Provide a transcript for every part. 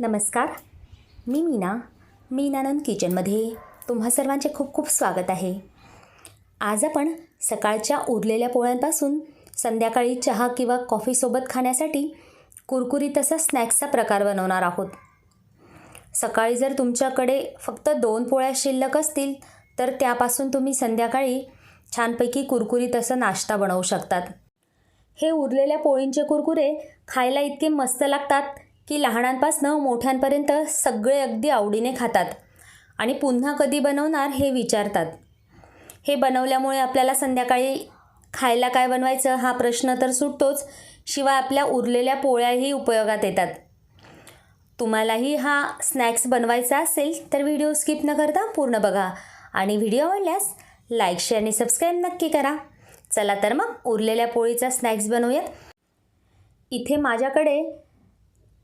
नमस्कार. मी मीना मीनानंद किचनमध्ये तुम्हा सर्वांचे खूप खूप स्वागत आहे. आज आपण सकाळच्या उरलेल्या पोळ्यांपासून संध्याकाळी चहा किंवा कॉफीसोबत खाण्यासाठी कुरकुरीत असा स्नॅक्सचा प्रकार बनवणार आहोत. सकाळी जर तुमच्याकडे फक्त दोन पोळ्या शिल्लक असतील तर त्यापासून तुम्ही संध्याकाळी छानपैकी कुरकुरीत असा नाश्ता बनवू शकतात. हे उरलेल्या पोळींचे कुरकुरे खायला इतके मस्त लागतात की लहानांपासनं मोठ्यांपर्यंत सगळे अगदी आवडीने खातात आणि पुन्हा कधी बनवणार हे विचारतात. हे बनवल्यामुळे आपल्याला संध्याकाळी खायला काय बनवायचं हा प्रश्न तर सुटतोच शिवाय आपल्या उरलेल्या पोळ्याही उपयोगात येतात. तुम्हालाही हा स्नॅक्स बनवायचा असेल तर व्हिडिओ स्किप न करता पूर्ण बघा आणि व्हिडिओ आवडल्यास लाईक शेअर आणि सबस्क्राईब नक्की करा. चला तर मग उरलेल्या पोळीचा स्नॅक्स बनवूयात. इथे माझ्याकडे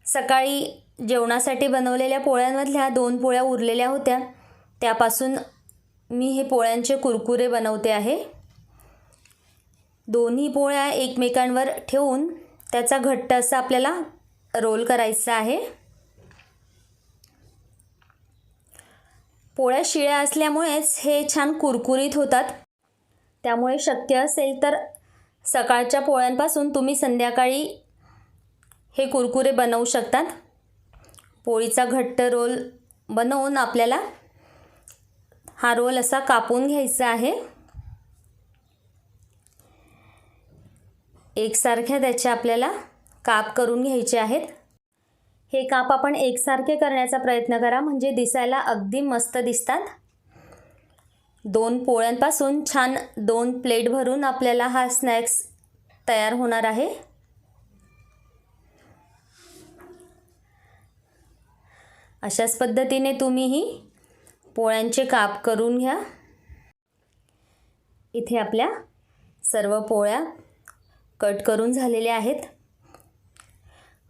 सकाळी जेवणासाठी बनवलेल्या पोळ्यांमधल्या दोन पोळ्या उरलेल्या होत्या. त्यापासून मी हे पोळ्यांचे कुरकुरे बनवते आहे. दोन्ही पोळ्या एकमेकांवर ठेवून त्याचा घट्ट असा आपल्याला रोल करायचा आहे. पोळ्या शिळ्या असल्यामुळेच हे छान कुरकुरीत होतात. त्यामुळे शक्य असेल तर सकाळच्या पोळ्यांपासून तुम्ही संध्याकाळी हे कुरकुरे बनवू शकतात. पोळीचा घट्ट रोल बनवून आपल्याला हा रोल असा कापून घ्यायचा आहे. एकसारख्या त्याचे आपल्याला काप करून घ्यायचे आहेत. हे काप आपण एकसारखे करण्याचा प्रयत्न करा म्हणजे दिसायला अगदी मस्त दिसतात. दोन पोळ्यांपासून छान दोन प्लेट भरून आपल्याला हा स्नॅक्स तयार होणार आहे. अशाच पद्धतीने तुम्हीही पोळ्यांचे काप करून घ्या. इथे आपल्या सर्व पोळ्या कट करून झालेल्या आहेत.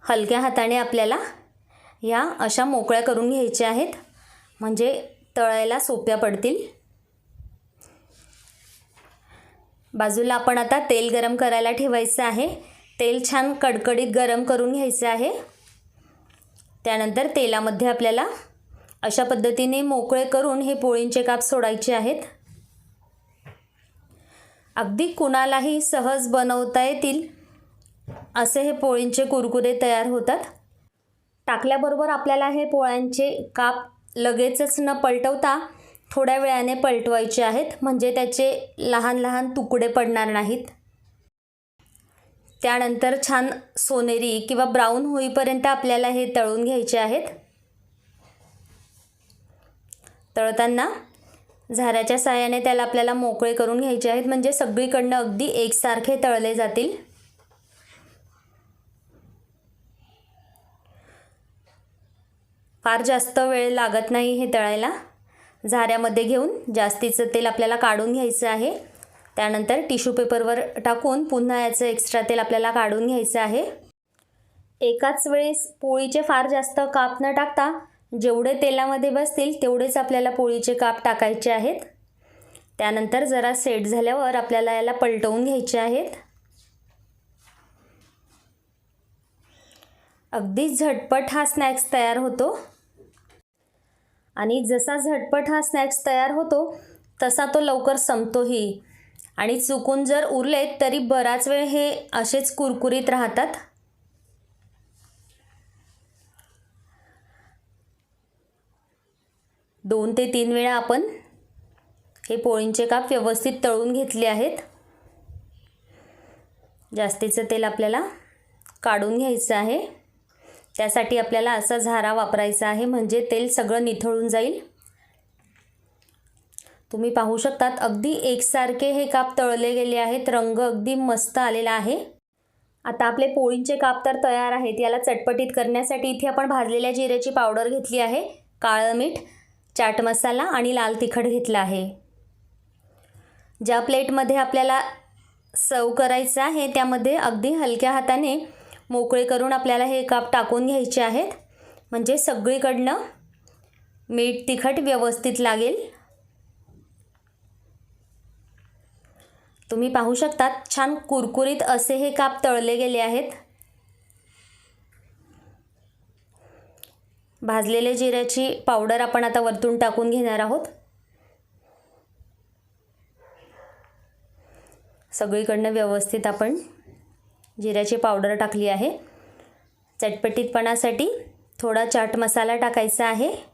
हलक्या हाताने आपल्याला ह्या अशा मोकळ्या करून घ्यायच्या आहेत. म्हणजे तळायला सोप्या पडतील. बाजूला आपण आता तेल गरम करायला ठेवायचं आहे. तेल छान कडकडीत गरम करून घ्यायचं आहे. त्यानंतर तेलामध्ये आपल्याला अशा पद्धतीने मोकळे करून हे पोळींचे काप सोडायचे आहेत. अगदी कुणालाही सहज बनवता येतील असे हे पोळींचे कुरकुरे तयार होतात. टाकल्याबरोबर आपल्याला हे पोळ्यांचे काप लगेचच न पलटवता थोड्या वेळाने पलटवायचे आहेत म्हणजे त्याचे लहान लहान तुकडे पडणार नाहीत. त्यानंतर छान सोनेरी किंवा ब्राऊन होईपर्यंत आपल्याला हे तळून घ्यायचे आहेत. तळताना झाऱ्याच्या साहाय्याने त्याला आपल्याला मोकळे करून घ्यायचे आहेत. म्हणजे सगळीकडनं अगदी एकसारखे तळले जातील. फार जास्त वेळ लागत नाही हे तळायला. झाऱ्यामध्ये घेऊन जास्तीचं तेल आपल्याला काढून घ्यायचं आहे. त्यानंतर टिश्यू पेपरवर टाकून पुन्हा याचं एक्स्ट्रा तेल आपल्याला काढून घ्यायचं आहे. एकाच वेळेस पोळीचे फार जास्त काप न टाकता जेवढे तेलामध्ये बसतील तेवढेच आपल्याला पोळीचे काप टाकायचे आहेत. त्यानंतर जरा सेट झाल्यावर आपल्याला याला पलटवून घ्यायचे आहेत. अगदी झटपट हा स्नॅक्स तयार होतो. आणि जसा झटपट हा स्नॅक्स तयार होतो तसा तो लवकर संपतोही. आणि चुकून जर उरलेत तरी बराच वेळ हे असेच कुरकुरीत राहतात? दोन ते तीन वेळा आपण हे पोळींचे काप व्यवस्थित तळून घेतले आहेत. जास्तीचं तेल आपल्याला काढून घ्यायचं आहे. त्यासाठी आपल्याला असा झारा वापरायचा आहे म्हणजे तेल सगळं निथळून जाईल. तुम्ही पाहू शकतात अगदी एकसारखे हे काप तळले गेले आहेत. रंग अगदी मस्त आलेला आहे. आता आपले पोळींचे काप तर तयार आहेत. याला चटपटीत करण्यासाठी इथे आपण भाजलेल्या जिऱ्याची पावडर घेतली आहे. काळं मीठ चाट मसाला आणि लाल तिखट घेतला आहे. ज्या प्लेटमध्ये आपल्याला सर्व करायचं आहे त्यामध्ये अगदी हलक्या हाताने मोकळे करून आपल्याला हे काप टाकून घ्यायचे आहेत. म्हणजे सगळीकडनं मीठ तिखट व्यवस्थित लागेल. तुम्ही पाहू शकतात छान कुरकुरीत असे हे काप तळले गेले आहेत. भाजलेले जिऱ्याची पावडर आपण आता वरतून टाकून घेणार आहोत. सगळीकडनं व्यवस्थित आपण जिऱ्याची पावडर टाकली आहे. चटपटीतपणासाठी थोडा चाट मसाला टाकायचा आहे.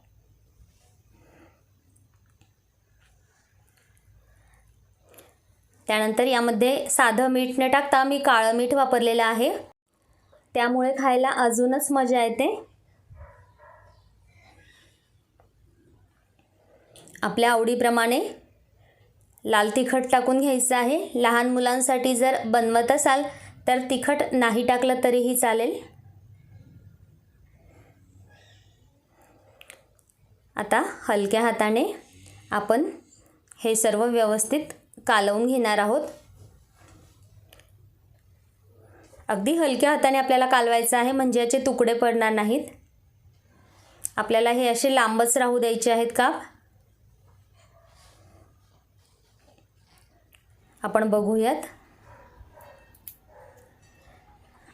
त्यानंतर यामध्ये साधं मीठ न टाकता मी काळं मीठ वापरलेलं आहे. त्यामुळे खायला अजूनच मजा येते. आपल्या आवडीप्रमाणे लाल तिखट टाकून घ्यायचं आहे. लहान मुलांसाठी जर बनवत असाल तर तिखट नाही टाकलं तरीही चालेल. आता हलक्या हाताने आपण हे सर्व व्यवस्थित कालवून घेणार आहोत. अगदी हलक्या हाताने आपल्याला कालवायचं आहे म्हणजे याचे तुकडे पडणार नाहीत. आपल्याला हे असे लांबच राहू द्यायचे आहेत का? आपण बघूयात.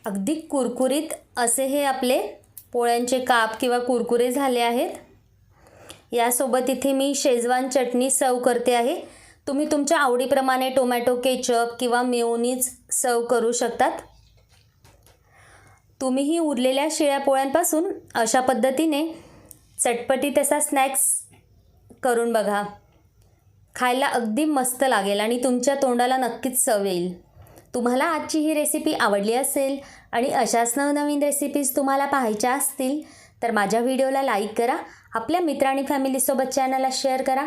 अगदी कुरकुरीत असे हे आपले पोळ्यांचे काप किंवा कुरकुरे झाले आहेत. यासोबत इथे मी शेजवान चटणी सर्व करते आहे. तुम्ही तुमच्या आवडीप्रमाणे टोमॅटो केचप किंवा मेओनीज सर्व करू शकतात. तुम्हीही उरलेल्या शिळ्या पोळ्यांपासून अशा पद्धतीने चटपटी तसा स्नॅक्स करून बघा. खायला अगदी मस्त लागेल आणि तुमच्या तोंडाला नक्कीच चव येईल. तुम्हाला आजची ही रेसिपी आवडली असेल आणि अशाच नवनवीन रेसिपीज तुम्हाला पाहायच्या असतील तर माझ्या व्हिडिओला लाईक करा. आपल्या मित्र आणि फॅमिलीसोबत चॅनलला शेअर करा.